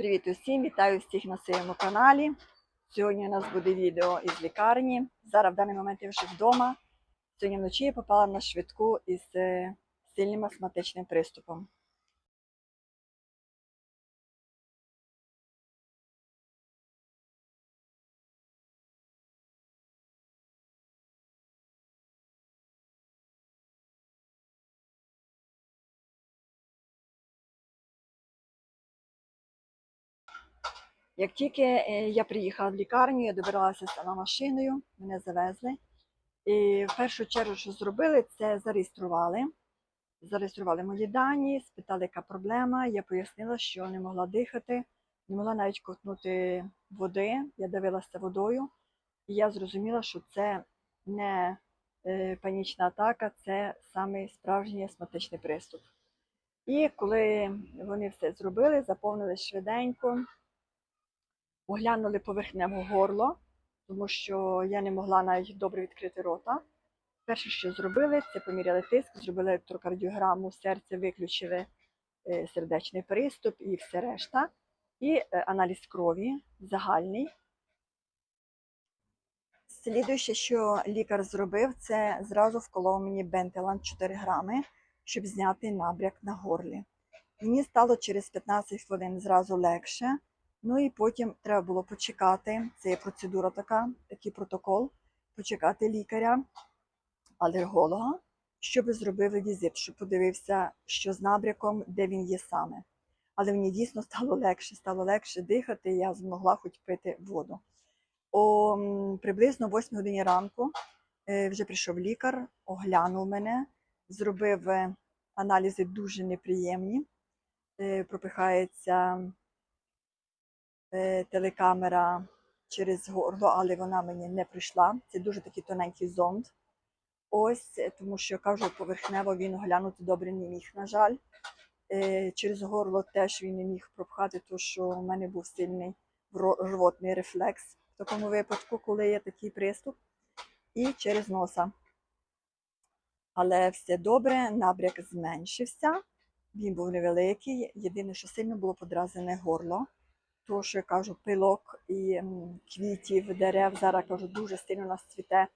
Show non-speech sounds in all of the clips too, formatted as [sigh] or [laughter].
Привіт усім! Вітаю всіх на своєму каналі. Сьогодні у нас буде відео із лікарні. Зараз в даний момент я вже вдома. Сьогодні вночі я попала на швидку із е, сильним астматичним приступом. Як тільки е, я приїхала в лікарню, я добиралася сама машиною, мене завезли. І в першу чергу, що зробили, це зареєстрували. Зареєстрували мої дані, спитали, яка проблема. Я пояснила, що не могла дихати, не могла навіть ковтнути води. Я дивилася водою, і я зрозуміла, що це не е, панічна атака, це саме справжній астматичний приступ. І коли вони все зробили, заповнили швиденько, оглянули поверхневе горло, тому що я не могла навіть добре відкрити рота. Перше, що зробили, це поміряли тиск, зробили електрокардіограму, серце виключили е, сердечний приступ і все решта. І е, аналіз крові загальний. Слідуюче, що лікар зробив, це зразу вколов мені бентелан 4 грами, щоб зняти набряк на горлі. Мені стало через 15 хвилин зразу легше. Ну і потім треба було почекати. Це є процедура така, такий протокол. Почекати лікаря, алерголога, щоб зробив візит, щоб подивився, що з набряком, де він є саме. Але мені дійсно стало легше, стало легше дихати, я змогла хоч пити воду. О приблизно 8 годині ранку е, вже прийшов лікар, оглянув мене, зробив е, аналізи дуже неприємні. Е, Пропихається телекамера через горло, але вона мені не прийшла. Це дуже такий тоненький зонд. Ось, е, тому що кажу, поверхнево він оглянути добре не міг, на жаль. Е, Через горло теж він не міг пропхати, тому що у мене був сильний рвотний рефлекс в такому випадку, коли є такий приступ, і через носа. Але все добре, набряк зменшився. Він був невеликий. Єдине, що сильно було подразнене горло. Я кажу, пилок і квітів, дерев. Зараз кажу, дуже сильно у нас цвіте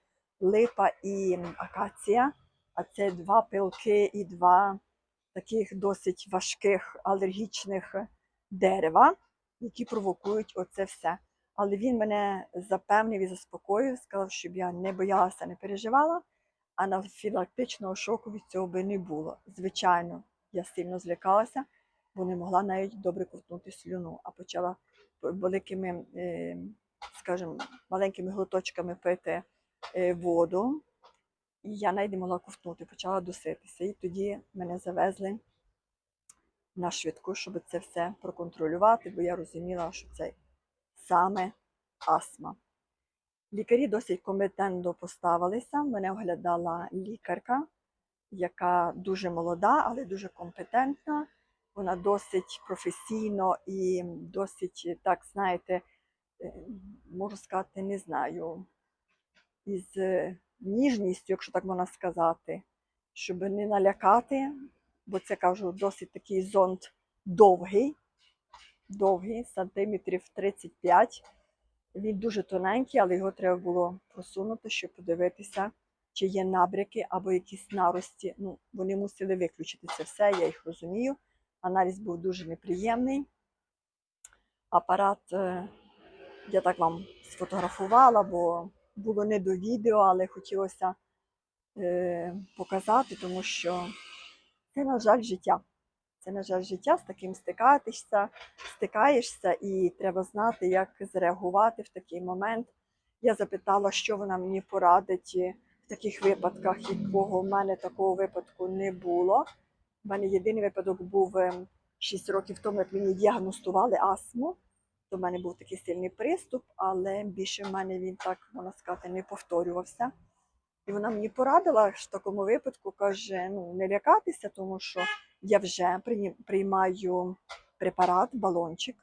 липа і акація. А це два пилки і два таких досить важких алергічних дерева, які провокують оце все. Але він мене запевнив і заспокоїв, сказав, щоб я не боялася, не переживала, а анафілактичного шоку від цього би не було. Звичайно, я сильно злякалася, бо не могла навіть добре ковтнути слюну, а почала великими, е, скажімо, маленькими глоточками пити е, воду. І я навіть не могла ковтнути, почала доситися. І тоді мене завезли на швидку, щоб це все проконтролювати, бо я розуміла, що це саме астма. Лікарі досить компетентно поставилися. Мене оглядала лікарка, яка дуже молода, але дуже компетентна. Вона досить професійно і досить, так знаєте, е, можу сказати, не знаю, із е, ніжністю, якщо так можна сказати, щоб не налякати, бо це кажу, досить такий зонд довгий, довгий, сантиметрів 35. Він дуже тоненький, але його треба було просунути, щоб подивитися, чи є набряки або якісь нарості. Ну, вони мусили виключити це все, я їх розумію. Аналіз був дуже неприємний. Апарат е, я так вам сфотографувала, бо було не до відео, але хотілося е, показати, тому що це, на жаль, життя. Це, на жаль, життя, з таким стикатишся, стикаєшся, і треба знати, як зреагувати в такий момент. Я запитала, що вона мені порадить в таких випадках, якого в мене такого випадку не було. У мене єдиний випадок був 6 років тому, як мені діагностували астму. То в мене був такий сильний приступ, але більше в мене він так, можна сказати, не повторювався. І вона мені порадила що в такому випадку, каже, ну не лякатися, тому що я вже приймаю препарат, балончик,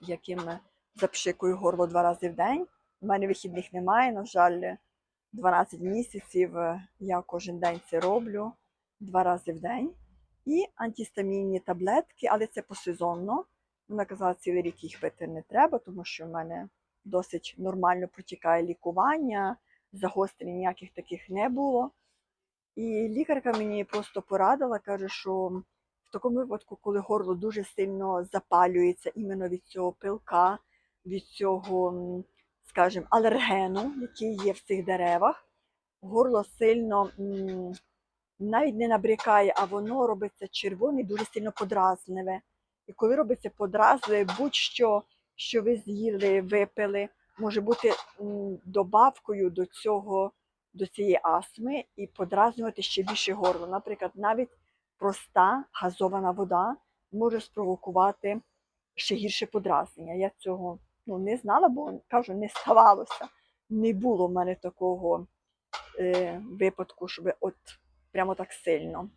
яким запшикую горло два рази в день. У мене вихідних немає, на жаль, 12 місяців е, я кожен день це роблю два рази в день. І антистамінні таблетки, але це посезонно. Вона казала, цілий рік їх пити не треба, тому що в мене досить нормально протікає лікування, загострень ніяких таких не було. І лікарка мені просто порадила, каже, що в такому випадку, коли горло дуже сильно запалюється іменно від цього пилка, від цього, скажімо, алергену, який є в цих деревах, горло сильно навіть не набрякає, а воно робиться червоне дуже сильно подразливе. І коли робиться подразливе, будь-що, що ви з'їли, випили, може бути добавкою до цього, до цієї астми і подразнювати ще більше горло. Наприклад, навіть проста газована вода може спровокувати ще гірше подразнення. Я цього ну, не знала, бо кажу, не ставалося. Не було в мене такого е, випадку, щоб от прямо так сильно.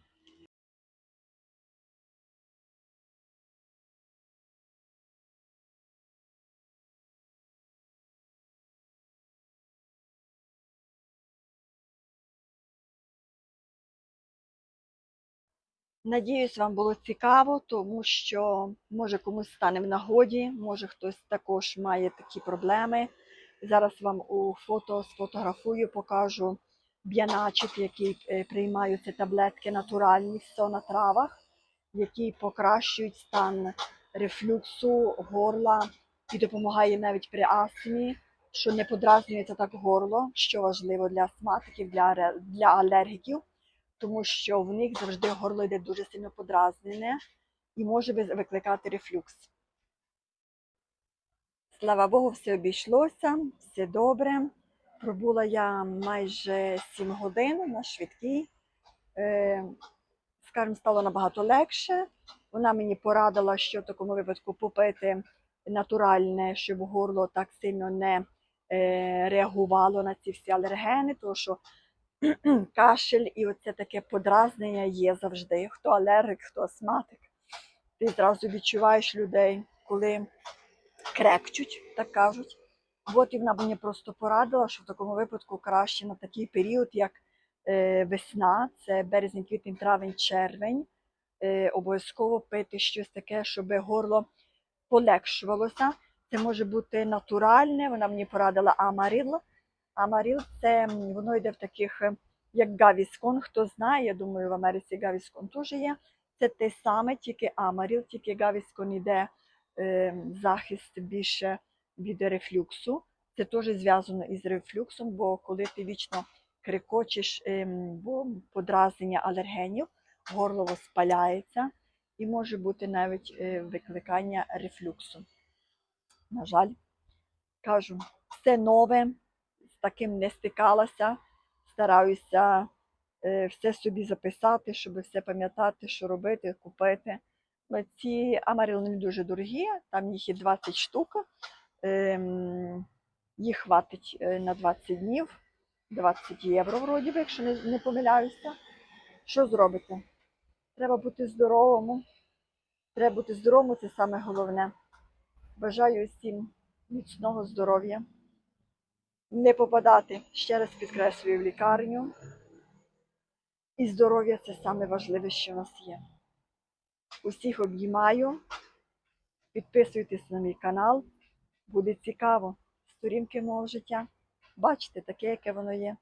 Надіюсь, вам було цікаво, тому що може комусь стане в нагоді, може хтось також має такі проблеми. Зараз вам у фото сфотографую, покажу б'яначок, який е, приймаю ці таблетки натуральні, все на травах, які покращують стан рефлюксу, горла і допомагає навіть при астмі, що не подразнюється так горло, що важливо для астматиків, для, для алергіків тому що в них завжди горло йде дуже сильно подразнене і може викликати рефлюкс. Слава Богу, все обійшлося, все добре. Пробула я майже 7 годин на швидкій. Е, скажімо, стало набагато легше. Вона мені порадила, що в такому випадку попити натуральне, щоб горло так сильно не е, реагувало на ці всі алергени, тому що [clears throat] кашель і оце таке подразнення є завжди. Хто алергік, хто астматик. Ти зразу відчуваєш людей, коли крекчуть, так кажуть. От і вона мені просто порадила, що в такому випадку краще на такий період, як е, весна, це березень, квітень, травень, червень, е, обов'язково пити щось таке, щоб горло полегшувалося. Це може бути натуральне, вона мені порадила амарил. Амаріл це воно йде в таких, е, як гавіскон. Хто знає, я думаю, в Америці гавіскон теж є. Це те саме, тільки амаріл, тільки гавіскон йде е, захист більше від рефлюксу. Це теж зв'язано із рефлюксом, бо коли ти вічно крикочеш ем, бо подразнення алергенів, горло воспаляється і може бути навіть е, викликання рефлюксу. На жаль, кажу, все нове, з таким не стикалася. Стараюся е, все собі записати, щоб все пам'ятати, що робити, купити. Ці амаріли не дуже дорогі, там їх є 20 штук. Ем, їх хватить е, на 20 днів, 20 євро, вроді би, якщо не, помиляюся. Що зробите? Треба бути здоровому. Треба бути здоровому, це саме головне. Бажаю всім міцного здоров'я не попадати, ще раз підкреслюю, в лікарню. І здоров'я це саме важливе, що в нас є. Усіх обіймаю. Підписуйтесь на мій канал. Буде цікаво. Сторінки мого життя. Бачите, таке, яке воно є.